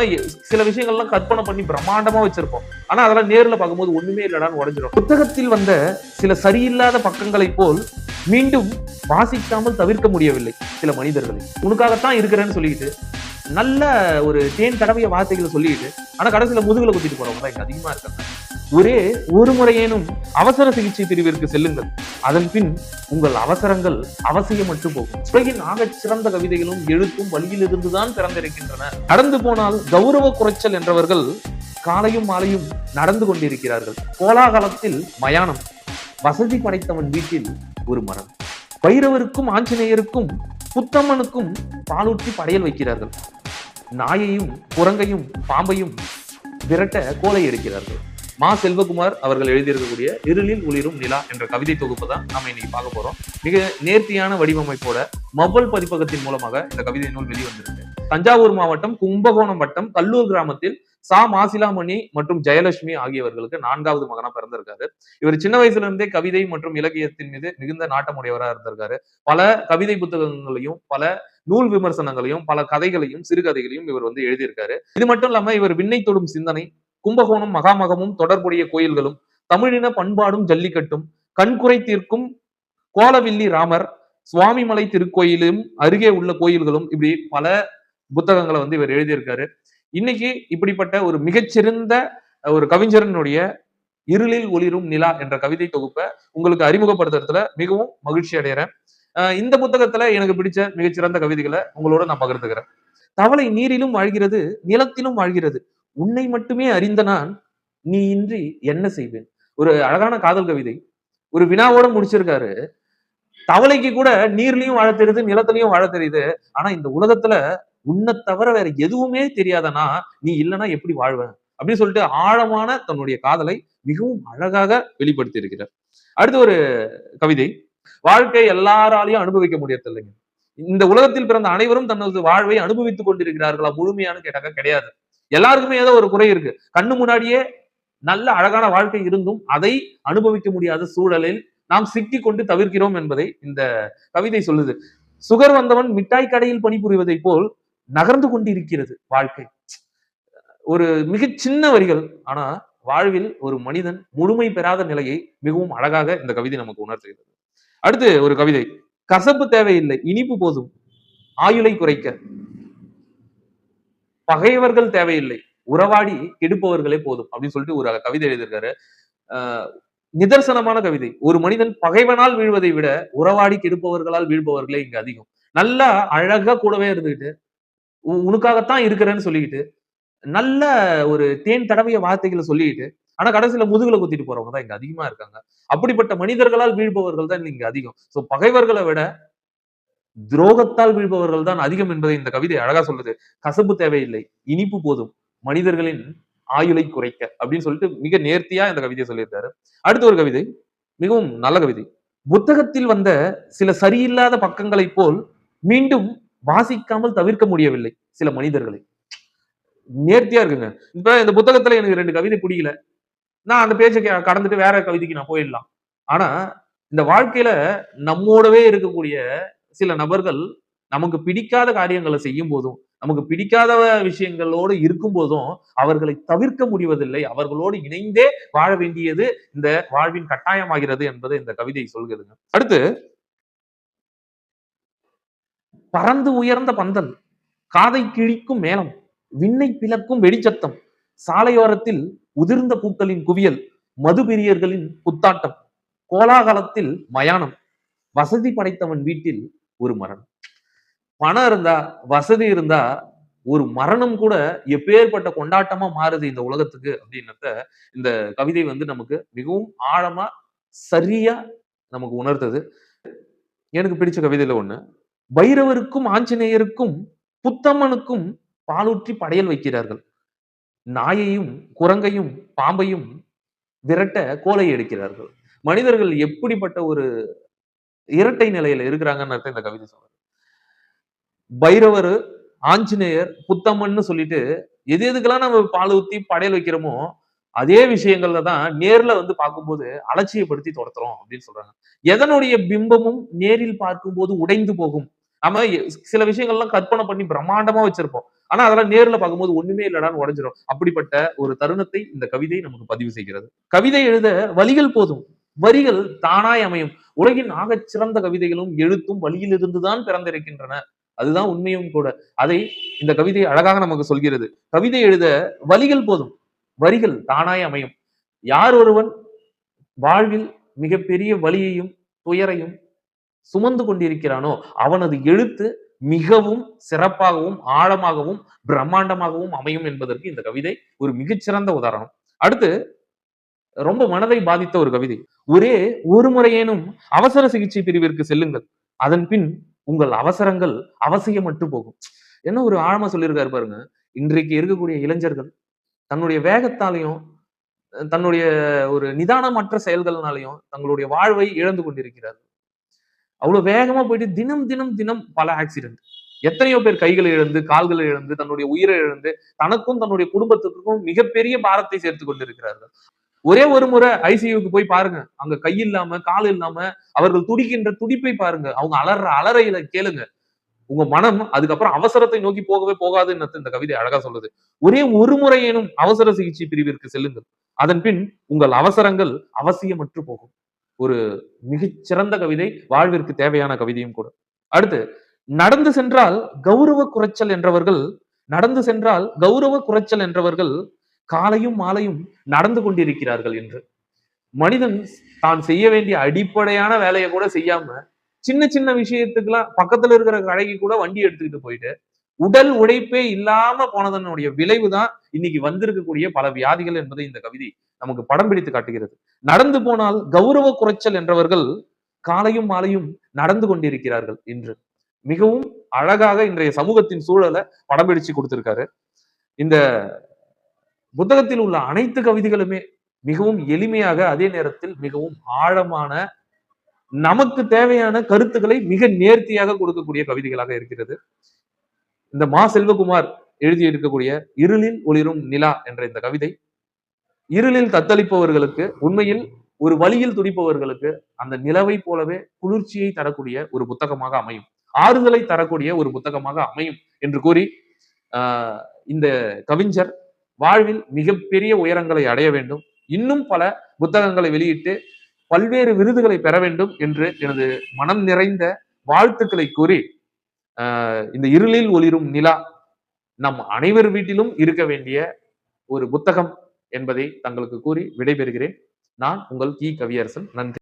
சில விஷயங்கள்லாம் கற்பனை பண்ணி பிரம்மாண்டமா வச்சிருப்போம். ஆனா அதெல்லாம் நேர்ல பார்க்கும்போது ஒண்ணுமே இல்லடான்னு உடஞ்சிடும் புத்தகத்தில் வந்த சில சரியில்லாத பக்கங்களை போல் மீண்டும் வாசிக்காமல் தவிர்க்க முடியவில்லை சில மனிதர்களை. உனக்காகத்தான் இருக்கிறேன்னு சொல்லிட்டு நல்ல ஒரு தேன் தடவைய வார்த்தைகளை சொல்லிட்டு ஆனா கடைசியில முதுகுல குத்திட்டு போறவங்க தான் இங்க அதிகமா இருக்காங்க. ஒரே ஒரு முறையேனும் அவசர சிகிச்சை பிரிவிற்கு செல்லுங்கள். அதன் பின் உங்கள் அவசரங்கள் அவசியமற்று போகும். உலகின் ஆகச் சிறந்த கவிதைகளும் எழுத்தும் வழியிலிருந்துதான் பிறந்திருக்கின்றன. நடந்து போனால் கௌரவ குறைச்சல் என்றவர்கள் காலையும் மாலையும் நடந்து கொண்டிருக்கிறார்கள். கோலாகலத்தில் மயானம் வசதி படைத்தவன் வீட்டில் ஒரு மரம். பைரவருக்கும் ஆஞ்சநேயருக்கும் புத்தம்மனுக்கும் பாலூற்றி படையல் வைக்கிறார்கள். நாயையும் குரங்கையும் பாம்பையும் விரட்ட கோலை எடுக்கிறார்கள். மா செல்வகுமார் அவர்கள் எழுதியிருக்கக்கூடிய இருளில் ஒளிரும் நிலா என்ற கவிதை தொகுப்பு தான் நாம இன்னைக்கு பார்க்க போறோம். மிக நேர்த்தியான வடிவமைப்போட மொபைல் பதிப்பகத்தின் மூலமாக இந்த கவிதை நூல் வெளிவந்திருக்கு. தஞ்சாவூர் மாவட்டம் கும்பகோணம் வட்டம் கல்லூர் கிராமத்தில் சா. மாசிலாமணி மற்றும் ஜெயலட்சுமி ஆகியவர்களுக்கு நான்காவது மகனா பிறந்திருக்காரு. இவர் சின்ன வயசுல இருந்தே கவிதை மற்றும் இலக்கியத்தின் மீது மிகுந்த நாட்டமுடையவராக இருந்திருக்காரு. பல கவிதை புத்தகங்களையும் பல நூல் விமர்சனங்களையும் பல கதைகளையும் சிறுகதைகளையும் இவர் வந்து எழுதியிருக்காரு. இது மட்டும் இல்லாம இவர் விண்ணை தொடும் சிந்தனை கும்பகோணம் மகாமகமும் தொடர்புடைய கோயில்களும் தமிழின பண்பாடும் ஜல்லிக்கட்டும் கண்குறை தீர்க்கும் கோலவில்லி ராமர் சுவாமிமலை திருக்கோயிலும் அருகே உள்ள கோயில்களும் இப்படி பல புத்தகங்களை வந்து இவர் எழுதியிருக்காரு. இன்னைக்கு இப்படிப்பட்ட ஒரு மிகச்சிறந்த ஒரு கவிஞரனுடைய இருளில் ஒளிரும் நிலா என்ற கவிதை தொகுப்பை உங்களுக்கு அறிமுகப்படுத்துறதுல மிகவும் மகிழ்ச்சி அடைகிறேன். இந்த புத்தகத்துல எனக்கு பிடிச்ச மிகச்சிறந்த கவிதைகளை உங்களோட நான் பகிர்ந்துக்கிறேன். தவளை நீரிலும் வாழ்கிறது நிலத்திலும் வாழ்கிறது. உன்னை மட்டுமே அறிந்த நான் நீ இன்றி என்ன செய்வேன்? ஒரு அழகான காதல் கவிதை. ஒரு வினாவோட முடிச்சிருக்காரு. தவளைக்கு கூட நீர்லயும் வாழ தெரியுது நிலத்திலையும் வாழ தெரியுது. ஆனா இந்த உலகத்துல உன்னை தவிர வேற எதுவுமே தெரியாதனா நீ இல்லைன்னா எப்படி வாழ்வேன் அப்படின்னு சொல்லிட்டு ஆழமான தன்னுடைய காதலை மிகவும் அழகாக வெளிப்படுத்தி இருக்கிறார் அடுத்து ஒரு கவிதை. வாழ்க்கை எல்லாராலையும் அனுபவிக்க முடியதில்லைங்க இந்த உலகத்தில் பிறந்த அனைவரும் தனது வாழ்வை அனுபவித்துக் கொண்டிருக்கிறார்களா? முழுமையானு கேட்டாக்க கிடையாது. எல்லாருக்குமே ஏதோ ஒரு குறை இருக்கு. கண்ணு முன்னாடியே நல்ல அழகான வாழ்க்கை இருந்தும் அதை அனுபவிக்க முடியாத சூழலில் நாம் சிக்கி கொண்டு தவிர்க்கிறோம் என்பதை இந்த கவிதை சொல்லுது. சுகர் வந்தவன் மிட்டாய் கடையில் பணிபுரிவதை போல் நகர்ந்து கொண்டிருக்கிறது வாழ்க்கை. ஒரு மிக சின்ன வரிகள் ஆனா வாழ்வில் ஒரு மனிதன் முழுமை பெறாத நிலையை மிகவும் அழகாக இந்த கவிதை நமக்கு உணர்த்துகிறது. அடுத்து ஒரு கவிதை. கசப்பு தேவையில்லை இனிப்பு போதும். ஆயுளை குறைக்க. பகைவர்கள் தேவையில்லை. உறவாடி கெடுப்பவர்களே போதும் அப்படின்னு சொல்லிட்டு ஒரு கவிதை எழுதியிருக்காரு. ஆஹ் நிதர்சனமான கவிதை. ஒரு மனிதன் பகைவனால் வீழ்வதை விட உறவாடி கெடுப்பவர்களால் வீழ்பவர்களே இங்க அதிகம். நல்லா அழகா கூடவே இருந்துகிட்டு உ- உனக்காகத்தான் இருக்கிறேன்னு சொல்லிக்கிட்டு நல்ல ஒரு தேன் தடவைய வார்த்தைகளை சொல்லிக்கிட்டு ஆனா கடைசியில முதுகுல குத்திட்டு போறவங்க தான் இங்க அதிகமா இருக்காங்க. அப்படிப்பட்ட மனிதர்களால் வீழ்பவர்கள் தான் இங்க அதிகம். சோ பகைவர்களை விட துரோகத்தால் வீழ்பவர்கள் தான் அதிகம் என்பதை இந்த கவிதை அழகா சொல்லுது. கசப்பு தேவையில்லை இனிப்பு போதும் மனிதர்களின் ஆயுளை குறைக்க அப்படின்னு சொல்லிட்டு மிக நேர்த்தியா இந்த கவிதையை சொல்லியிருக்காரு. அடுத்த ஒரு கவிதை மிகவும் நல்ல கவிதை. புத்தகத்தில் வந்த சில சரியில்லாத பக்கங்களைப் போல் மீண்டும் வாசிக்காமல் தவிர்க்க முடியவில்லை சில மனிதர்களை. நேர்த்தியா இருக்குங்க. இப்ப இந்த புத்தகத்துல எனக்கு ரெண்டு கவிதை பிடிக்கல நான் அந்த பேச்சை கடந்துட்டு வேற கவிதைக்கு நான் போயிடலாம். ஆனா இந்த வாழ்க்கையில நம்மோடவே இருக்கக்கூடிய சில நபர்கள் நமக்கு பிடிக்காத காரியங்களை செய்யும் போதும் நமக்கு பிடிக்காத விஷயங்களோடு இருக்கும் போதும் அவர்களை தவிர்க்க முடிவதில்லை. அவர்களோடு இணைந்தே வாழ வேண்டியது இந்த வாழ்வின் கட்டாயமாகிறது என்பதை இந்த கவிதை சொல்கிறதுங்க அடுத்து பறந்து உயர்ந்த பந்தல் காதை கிழிக்கும் மேளம் விண்ணை பிளக்கும் வெடிச்சத்தம் சாலையோரத்தில் உதிர்ந்த பூக்களின் குவியல் மதுபிரியர்களின் குத்தாட்டம் கோலாகலத்தில் மயானம் வசதி படைத்தவன் வீட்டில் ஒரு மரணம். பணம் இருந்தா வசதி இருந்தா ஒரு மரணம் கூட எப்பேற்பட்ட கொண்டாட்டமா மாறுது இந்த உலகத்துக்கு அப்படின்னத இந்த கவிதை வந்து நமக்கு மிகவும் ஆழமா சரியா நமக்கு உணர்த்தது. எனக்கு பிடிச்ச கவிதையில ஒண்ணு பைரவருக்கும் ஆஞ்சநேயருக்கும் புத்தம்மனுக்கும் பாலூற்றி படையல் வைக்கிறார்கள். நாயையும் குரங்கையும் பாம்பையும் விரட்ட கோலை எடுக்கிறார்கள். மனிதர்கள் எப்படிப்பட்ட ஒரு இரட்டை நிலையில இருக்கிறாங்கன்னு அர்த்தம் இந்த கவிதை சொல்றது. பைரவர் ஆஞ்சநேயர் புத்தம்மன்னு சொல்லிட்டு எது எதுக்கெல்லாம் நம்ம பால் ஊத்தி படையல் வைக்கிறோமோ அதே விஷயங்கள்ல தான் நேர்ல வந்து பார்க்கும்போது அலட்சியப்படுத்தி தொடத்துறோம் அப்படின்னு சொல்றாங்க. எதனுடைய பிம்பமும் நேரில் பார்க்கும்போது உடைந்து போகும். நம்ம சில விஷயங்கள்லாம் கற்பனை பண்ணி பிரம்மாண்டமா வச்சிருப்போம். ஆனா அதெல்லாம் நேர்ல பார்க்கும்போது ஒண்ணுமே இல்லடான்னு உடஞ்சிரும். அப்படிப்பட்ட ஒரு தருணத்தை இந்த கவிதை நமக்கு பதிவு செய்கிறது. கவிதை எழுத வழிகள் போதும். வரிகள் தானாய் அமையும். உலகின் ஆகச் சிறந்த கவிதைகளும் எழுத்தும் வழியிலிருந்துதான் பிறந்திருக்கின்றன. அதுதான் உண்மையும் கூட. அதை இந்த கவிதை அழகாக நமக்கு சொல்கிறது. கவிதை எழுத வழிகள் போதும். வரிகள் தானாய் அமையும். யார் ஒருவன் வாழ்வில் மிகப்பெரிய வலியையும் துயரையும் சுமந்து கொண்டிருக்கிறானோ அவனது எழுத்து மிகவும் சிறப்பாகவும் ஆழமாகவும் பிரம்மாண்டமாகவும் அமையும் என்பதற்கு இந்த கவிதை ஒரு மிகச்சிறந்த உதாரணம். அடுத்து ரொம்ப மனதை பாதித்த ஒரு கவிதை. ஒரே ஒரு முறையேனும் அவசர சிகிச்சை பிரிவிற்கு செல்லுங்கள். அதன் பின் உங்கள் அவசரங்கள் அவசியமற்று போகும். என்ன ஒரு ஆழமா சொல்லியிருக்காரு பாருங்க. இன்றைக்கு இருக்கக்கூடிய இளைஞர்கள் தன்னுடைய வேகத்தாலையும் தன்னுடைய ஒரு நிதானமற்ற செயல்கள்னாலையும் தங்களுடைய வாழ்வை இழந்து கொண்டிருக்கிறார்கள். அவ்வளவு வேகமா போயிட்டு தினம் தினம் தினம் பல ஆக்சிடென்ட் எத்தனையோ பேர் கைகளை இழந்து கால்களை இழந்து தன்னுடைய உயிரை இழந்து தனக்கும் தன்னுடைய குடும்பத்துக்கும் மிகப்பெரிய பாரத்தை சேர்த்து கொண்டிருக்கிறார்கள். ஒரே ஒரு முறை ஐசியூக்கு போய் பாருங்க. அங்க கை இல்லாம கால் இல்லாம அவர்கள் துடிக்கின்ற துடிப்பை பாருங்க. அவங்க அலற அலறையில கேளுங்க. உங்க மனம் அதுக்கப்புறம் அவசரத்தை நோக்கி போகவே போகாதுன்னு இந்த கவிதை அழகா சொல்லுது. ஒரே ஒரு முறையேனும் அவசர சிகிச்சை பிரிவிற்கு செல்லுங்கள். அதன் பின் உங்கள் அவசரங்கள் அவசியமற்று போகும். ஒரு மிகச்சிறந்த கவிதை வாழ்விற்கு தேவையான கவிதையும் கூட. அடுத்து நடந்து சென்றால் கௌரவ குறைச்சல் என்றவர்கள் நடந்து சென்றால் கௌரவ குறைச்சல் என்றவர்கள் காலையும் மாலையும் நடந்து கொண்டிருக்கிறார்கள் என்று. மனிதன் தான் செய்ய வேண்டிய அடிப்படையான வேலையை கூட செய்யாம சின்ன சின்ன விஷயத்துக்கெல்லாம் பக்கத்துல இருக்கிற கடைக்கு கூட வண்டி எடுத்துக்கிட்டு போயிட்டு உடல் உழைப்பே இல்லாம போனதனுடைய விளைவுதான் இன்னைக்கு வந்திருக்கக்கூடிய பல வியாதிகள் என்பதை இந்த கவிதை நமக்கு படம் பிடித்து காட்டுகிறது. நடந்து போனால் கௌரவ குறைச்சல் என்றவர்கள் காலையும் மாலையும் நடந்து கொண்டிருக்கிறார்கள் என்று. மிகவும் அழகாக இன்றைய சமூகத்தின் சூழலை படம் பிடிச்சு கொடுத்திருக்காரு. இந்த புத்தகத்தில் உள்ள அனைத்து கவிதைகளுமே மிகவும் எளிமையாக அதே நேரத்தில் மிகவும் ஆழமான நமக்கு தேவையான கருத்துக்களை மிக நேர்த்தியாக கொடுக்கக்கூடிய கவிதைகளாக இருக்கிறது. இந்த மா செல்வகுமார் எழுதியிருக்கக்கூடிய இருளில் ஒளிரும் நிலா என்ற இந்த கவிதை இருளில் தத்தளிப்பவர்களுக்கு உண்மையில் ஒரு வழியில் துடிப்பவர்களுக்கு அந்த நிலவை போலவே குளிர்ச்சியை தரக்கூடிய ஒரு புத்தகமாக அமையும். ஆறுதலை தரக்கூடிய ஒரு புத்தகமாக அமையும் என்று கூறி ஆஹ் இந்த கவிஞர் வாழ்வில் மிகப்பெரிய உயரங்களை அடைய வேண்டும். இன்னும் பல புத்தகங்களை வெளியிட்டு பல்வேறு விருதுகளை பெற வேண்டும் என்று எனது மனம் நிறைந்த வாழ்த்துக்களை கூறி ஆஹ் இந்த இருளில் ஒளிரும் நிலா நம் அனைவர் வீட்டிலும் இருக்க வேண்டிய ஒரு புத்தகம் என்பதை தங்களுக்கு கூறி விடைபெறுகிறேன். நான் உங்கள் கி. கவியரசன். நன்றி.